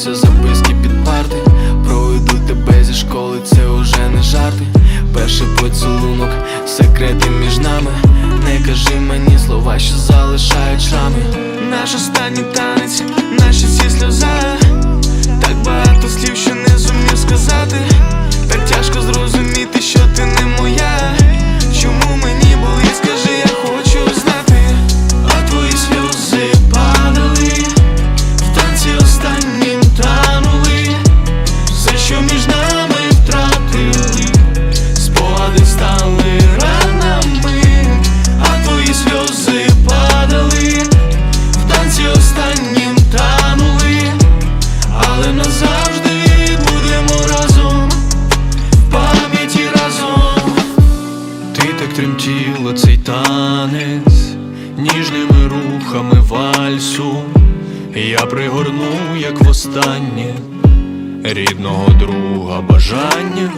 Залишаються записки під парти Проведу тебе зі школи, це уже не жарти. Перший поцілунок, секрети між нами. Не кажи мені слова, що залишають шрами. Наш останній танець, наші всі сльози. Так багато слів, що не зумів сказати Ти так тремтіла цей танець Ніжними рухами вальсу Я пригорну, як востаннє Рідного друга бажання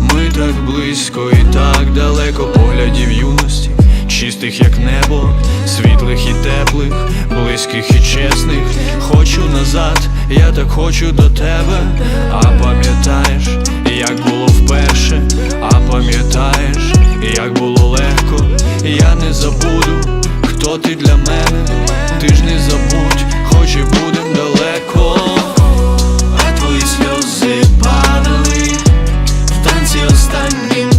Ми так близько і так далеко поглядів юності, чистих, як небо, світлих і теплих, близьких і чесних. Хочу назад, я так хочу до тебе. А пам'ятаєш, sangue